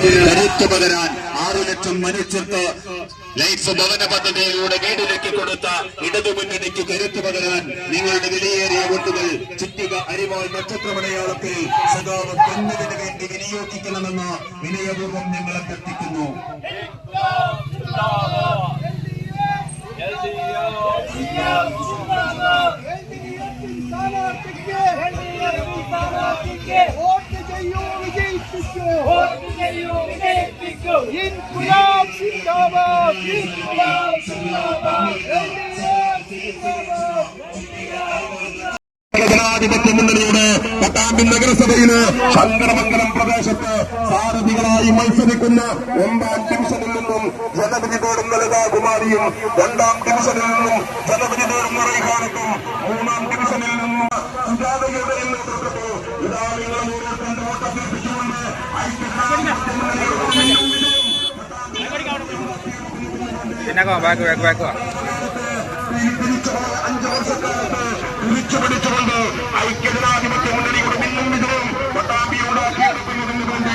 കരുത്തു പകരാൻ ആറു ലക്ഷം മനുഷ്യർക്ക് ലൈഫ് ഭവന പദ്ധതിയിലൂടെ വീടിലേക്ക് കൊടുത്ത ഇടതുമുന്നണിക്ക് കരുത്തു പകരാൻ നിങ്ങളുടെ വിലയേറിയ വോട്ടുകൾ ചുറ്റിക അരിവാൾ നക്ഷത്രമടയാളത്തിൽ സഖാവ് കൊന്നതിന് വേണ്ടി വിനിയോഗിക്കണമെന്ന് വിനയപൂർവം ഞങ്ങൾ അഭ്യർത്ഥിക്കുന്നു. വോട്ട് ജനാധിപത്യ മുന്നണിയുടെ പട്ടാമ്പി നഗരസഭയിൽ ശങ്കരമംഗലം പ്രദേശത്ത് സാരഥികളായി മത്സരിക്കുന്ന ഒന്നാം ഡിവിഷനിൽ നിന്നും ജനവിധി തേടുന്ന ലതാകുമാരിയും രണ്ടാം ഡിവിഷനിൽ നിന്നും ജനവിധി തേടുന്ന റൈഹാനത്തും മൂന്നാം ഡിവിഷനിൽ നിന്നും അഭ്യർത്ഥിച്ചുകൊണ്ട് ഐക്യജനാധിപത്യ മുന്നണിയുടെ പിന്നെ ബാക്ക് ബാക്ക് ബാക്ക് തിരിച്ചുപിടിച്ചുകൊണ്ട് ഐക്യജനാധിപത്യ മുന്നണിയുടെ മിന്നും വിജയം പട്ടാമ്പിയോട് ഉണ്ടാക്കിയെടുക്കുന്നതിന് വേണ്ടി